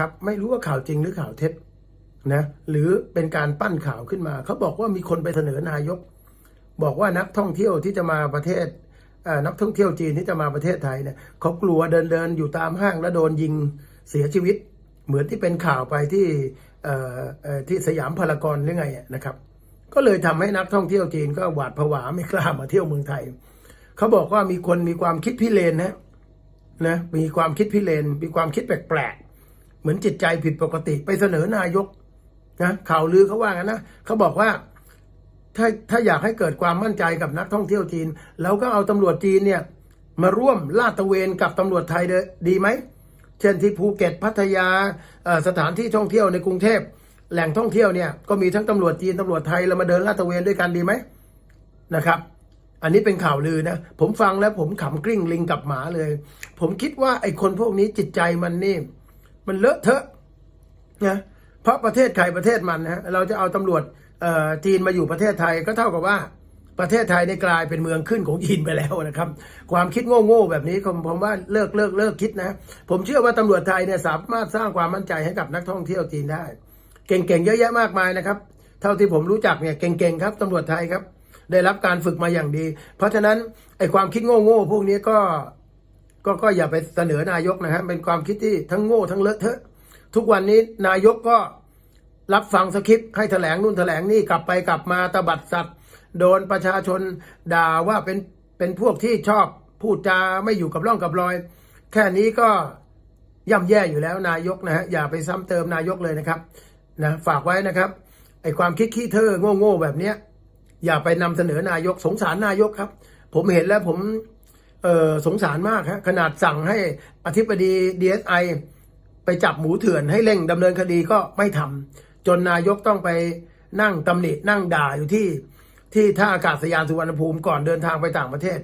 ครับไม่รู้ว่าข่าวจริงหรือข่าวเท็จนะหรือเป็นการปั้นข่าวขึ้นมา เขาบอกว่ามีคนไปเสนอนายก บอกว่านักท่องเที่ยวที่จะมาประเทศนักท่องเที่ยวจีนที่จะมาประเทศไทยเนี่ยเขากลัวเดินเดินอยู่ตามห้างแล้วโดนยิงเสียชีวิต เหมือนที่เป็นข่าวไปที่ที่สยามพารากอนหรือไงนะครับ ก็เลยทำให้นักท่องเที่ยวจีนก็หวาดผวาไม่กล้ามาเที่ยวเมืองไทย เขาบอกว่ามีคนมีความคิดพิเรนนะนะมีความคิดพิเรนมีความคิดแปลกๆ เหมือนจิตใจผิดปกติไปเสนอนายกนะข่าวลือเขาว่ากันนะเขาบอกว่าถ้าถ้าอยากให้เกิดความมั่นใจกับนักท่องเที่ยวจีน แล้วก็เอาตำรวจจีนเนี่ยมาร่วมลาดตระเวนกับตำรวจไทยเดดีไหม เช่นที่ภูเก็ตพัทยาสถานที่ท่องเที่ยวในกรุงเทพแหล่งท่องเที่ยวเนี่ยก็มีทั้งตำรวจจีนตำรวจไทยเรามาเดินลาดตระเวนด้วยกันดีไหมนะครับ อันนี้เป็นข่าวลือนะ ผมฟังแล้วผมขำกริ้งลิงกับหมาเลย ผมคิดว่าไอ้คนพวกนี้จิตใจมันนี่ มันเลอะเทอะนะเพราะประเทศใครประเทศมันนะเราจะเอาตำรวจเออจีนมาอยู่ประเทศไทยก็เท่ากับว่าประเทศไทยได้กลายเป็นเมืองขึ้นของจีนไปแล้วนะครับ ความคิดโง่ๆแบบนี้ผมผมว่าเลิกเลิกเลิกคิดนะ ผมเชื่อว่าตำรวจไทยเนี่ยสามารถสร้างความมั่นใจให้กับนักท่องเที่ยวจีนได้ เก่งๆเยอะแยะมากมายนะครับ เท่าที่ผมรู้จักเนี่ยเก่งๆครับตำรวจไทยครับ ได้รับการฝึกมาอย่างดี เพราะฉะนั้นไอ้ความคิดโง่ๆพวกนี้ก็ ก็ก็อย่าไปเสนอนายกนะฮะเป็นความคิดที่ทั้งโง่ทั้งเลอะเทอะ ทุกวันนี้นายกก็รับฟังสคริปต์ให้แถลงนู่นแถลงนี่กลับไปกลับมาตบัดสัตว์ โดนประชาชนด่าว่าเป็นเป็นพวกที่ชอบพูดจาไม่อยู่กับร่องกับรอย แค่นี้ก็ย่ำแย่อยู่แล้วนายกนะฮะอย่าไปซ้ำเติมนายกเลยนะครับนะฝากไว้นะครับไอความคิดขี้เธอโง่ๆแบบเนี้ยอย่าไปนำเสนอนายกสงสารนายกครับ ผมเห็นแล้วผม เออสงสารมากฮะขนาดสั่งให้อธิบดีดีเอสไอไปจับหมูเถื่อนให้เร่งดำเนินคดีก็ไม่ทำจนนายกต้องไปนั่งตำหนินั่งด่าอยู่ที่ที่ท่าอากาศยานสุวรรณภูมิก่อนเดินทางไปต่างประเทศ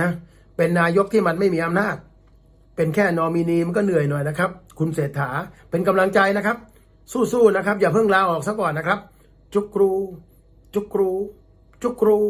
นะเป็นนายกที่มันไม่มีอำนาจ เป็นแค่นอมินีมันก็เหนื่อยหน่อยนะครับ คุณเศรษฐาเป็นกำลังใจนะครับ สู้ๆนะครับ อย่าเพิ่งลาออกซะก่อนนะครับ จุกรู จุกรู จุกรู